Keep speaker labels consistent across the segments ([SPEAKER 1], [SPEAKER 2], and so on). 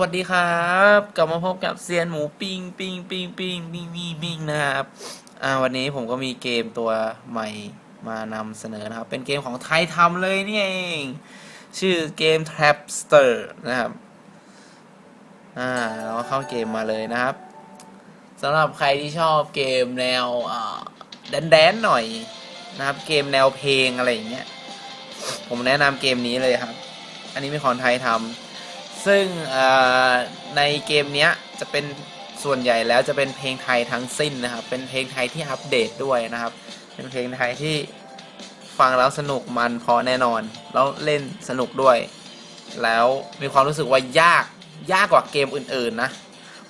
[SPEAKER 1] วัสดีครับ กลับมาพบกับเซียนหมูปิงปิงปิงปิงปิงปิงปิงนะครับอ่าวันนี้ผมก็มีเกมตัวใหม่มานำเสนอนะครับ เป็นเกมของไทยทำเลยนี่เอง ชื่อเกม Trapster นะครับอ่าเราเข้าเกมมาเลยนะครับสำหรับใครที่ชอบเกมแนวแดนแดนๆหน่อยนะครับ เกมแนวเพลงอะไรอย่างเงี้ยผมแนะนำเกมนี้เลยครับ อันนี้เป็นของไทยทำ ซึ่งในเกมนี้จะเป็นส่วนใหญ่แล้วจะเป็นเพลงไทยทั้งสิ้นนะครับ เป็นเพลงไทยที่อัปเดตด้วยนะครับ เป็นเพลงไทยที่ฟังแล้วสนุกมันพอแน่นอน แล้วเล่นสนุกด้วย แล้วมีความรู้สึกว่ายากยากกว่าเกมอื่น ๆ นะ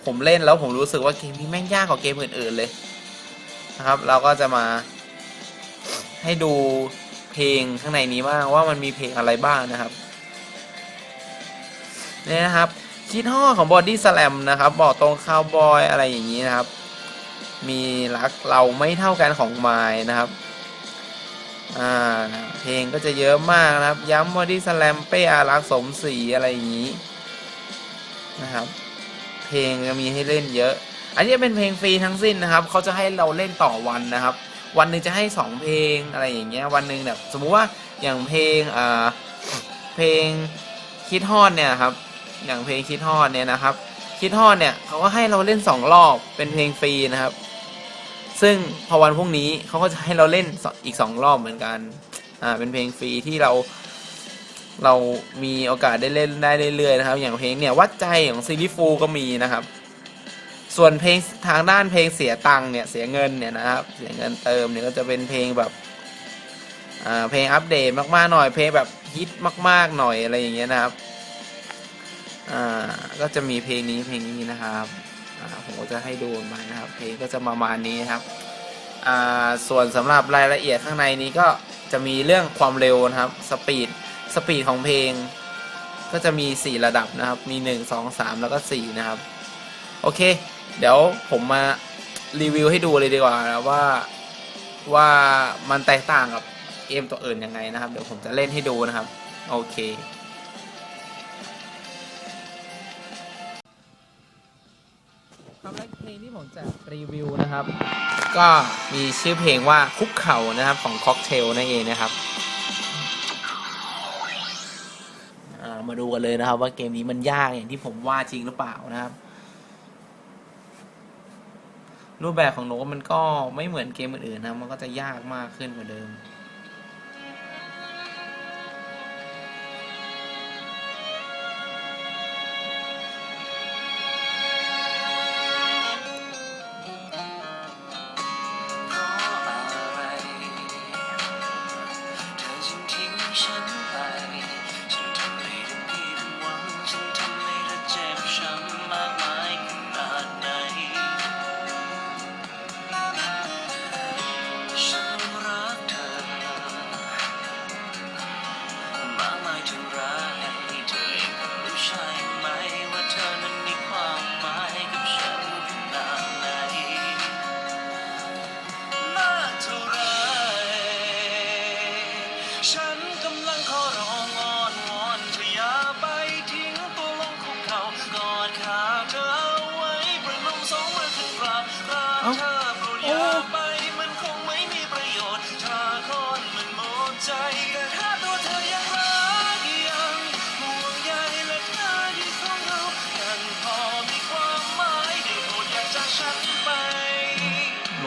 [SPEAKER 1] ผมเล่นแล้วผมรู้สึกว่าเกมนี้แม่งยากกว่าเกมอื่น ๆ เลยนะครับ เราก็จะมาให้ดูเพลงข้างในนี้บ้างว่ามันมีเพลงอะไรบ้างนะครับ เนี่ยนะครับคิดห่อของบอดี้สแลมนะครับ บอกตรงคาวบอยอะไรอย่างนี้นะครับ มีรักเราไม่เท่ากันของไม้นะครับอ่าเพลงก็จะเยอะมากนะครับ ย้ำบอดี้สแลมเป้อารักสมศรีอะไรอย่างนี้นะครับ เพลงจะมีให้เล่นเยอะ อันนี้เป็นเพลงฟรีทั้งสิ้นนะครับเขาจะให้เราเล่นต่อวันนะครับ วันหนึ่งจะให้สองเพลงอะไรอย่างเงี้ยวันหนึ่งแบบสมมุติว่าอย่างเพลงอ่าเพลงคิดฮอดเนี่ยครับ อย่างเพลงคิดฮอดเนี่ยนะครับ คิดฮอดเนี่ยเขาก็ให้เราเล่นสองรอบเป็นเพลงฟรีนะครับ ซึ่งพอวันพรุ่งนี้เขาก็จะให้เราเล่นอีกสองรอบเหมือนกันอ่าเป็นเพลงฟรีที่เรา เรามีโอกาสได้เล่นได้เรื่อยๆนะครับ อย่างเพลงเนี่ยวัดใจของซีรีส์ฟูก็มีนะครับ ส่วนเพลงทางด้านเพลงเสียตังค์เนี่ยเสียเงินเนี่ยนะครับเสียเงินเติมเนี่ยก็จะเป็นเพลงแบบเพลงอัปเดตมากๆหน่อยเพลงแบบฮิตมาก ๆ หน่อยอะไรอย่างเงี้ยนะครับ อ่าก็จะมีเพลงนี้เพลงนี้นะครับอ่าผมก็จะให้ดูมานะครับ เพลงก็จะประมาณนี้นะครับอ่าส่วนสำหรับรายละเอียดข้างในนี้ก็จะมีเรื่องความเร็วนะครับสปีดสปีดของเพลง ก็จะมี 4 ระดับนะครับ มี 1 2 3 แล้วก็ 4 นะครับ โอเค เดี๋ยวผมมารีวิวให้ดูเลยดีกว่านะว่าว่ามันแตกต่างกับเกมตัวอื่นยังไงนะครับ เดี๋ยวผมจะเล่นให้ดูนะครับ โอเค ครับและเพลงที่ผมจะรีวิวนะครับ ก็มีชื่อเพลงว่าคุกเข่านะครับของค็อกเทลนั่นเองนะครับมาดูกันเลยนะครับ ว่าเกมนี้มันยากอย่างที่ผมว่าจริงหรือเปล่านะครับ รูปแบบของโน้มันก็ไม่เหมือนเกมอื่นๆนะมันก็จะยากมากขึ้นกว่าเดิม
[SPEAKER 2] ฉัน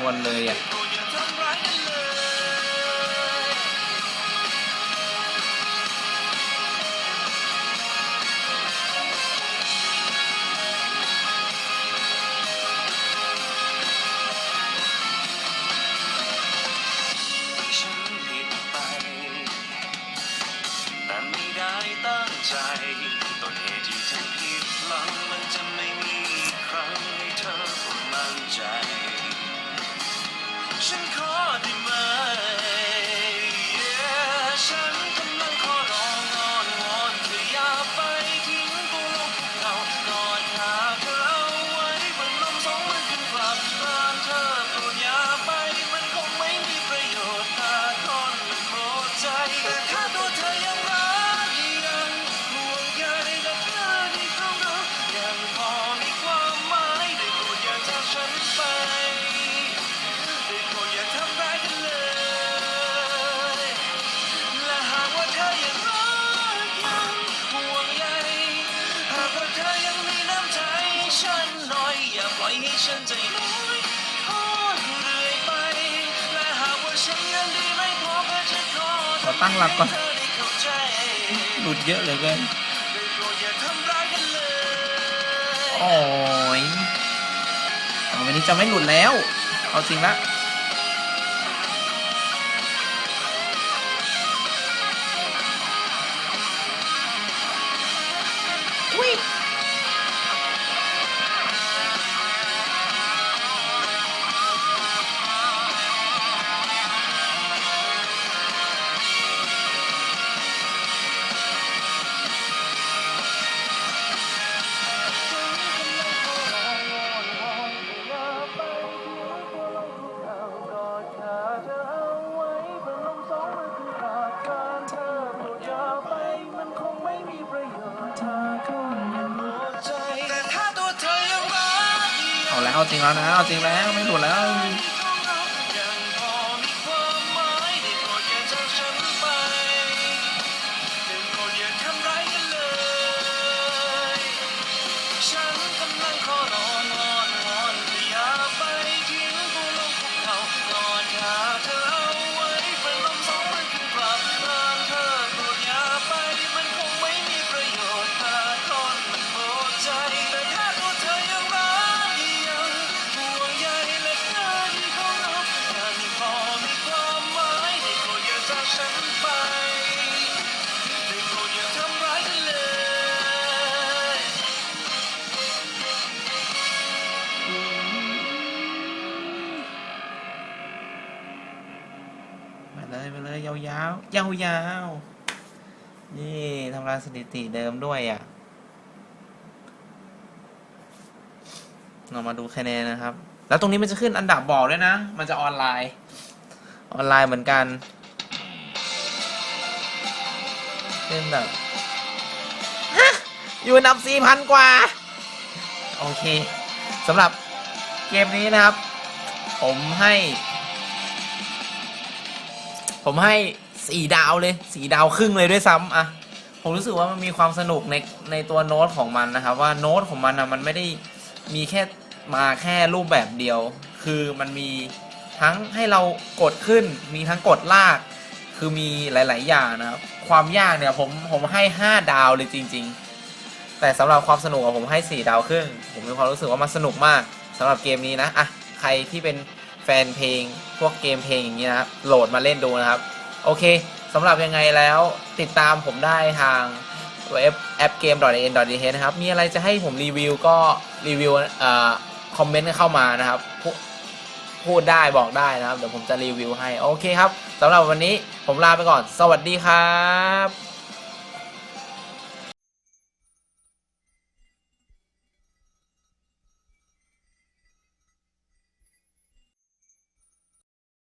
[SPEAKER 2] วนเลยอะ ข
[SPEAKER 1] อ
[SPEAKER 2] ตั้งหลักก่อนหลุดเยอะเล
[SPEAKER 1] ยอเก่
[SPEAKER 2] ย
[SPEAKER 1] โอ้ย วันนี้จะไม่หลุดแล้ว เอาจริงละ เอาจริงแล้วนะเอาจริงแล้วไม่หลุดแล้ว
[SPEAKER 2] เลยาเลยาวยาว
[SPEAKER 1] นี่ทำลายสถิติเดิมด้วยอะ เรามาดูคะแนนนะครับ แล้วตรงนี้มันจะขึ้นอันดับบอกด้วยนะ มันจะออนไลน์ ออนไลน์เหมือนกันขึ้นแบบฮะอยู่อันดับสี่พันกว่า โอเคสำหรับเกมนี้นะครับ ผมให้ ผมให้สี่ดาวเลยสี่ดาวครึ่งเลยด้วยซ้ำอะผมรู้สึกว่ามันมีความสนุกในในตัวโน้ตของมันนะครับ ว่าโน้ตของมันนะมันไม่ได้มีแค่มาแค่รูปแบบเดียว คือมันมีทั้งให้เรากดขึ้น มีทั้งกดลาก คือมีหลาย ๆ อย่างนะครับ ความยากเนี่ยผมผมให้ห้าดาวเลยจริง ๆ แต่สำหรับความสนุกอะผมให้สี่ดาวครึ่ง ผมมีความรู้สึกว่ามันสนุกมากสำหรับเกมนี้นะ อะ ใครที่เป็น แฟนเพลง พวกเกมเพลงอย่างนี้นะครับโหลดมาเล่นดูนะครับ โอเคสำหรับยังไงแล้วติดตามผมได้ทางเว็บแอปเกม .n .d h นะครับ มีอะไรจะให้ผมรีวิวก็รีวิวเอ่อคอมเมนต์เข้ามานะครับ พูพูดได้บอกได้นะครับ เดี๋ยวผมจะรีวิวให้ โอเคครับสำหรับวันนี้ผมลาไปก่อน สวัสดีครับ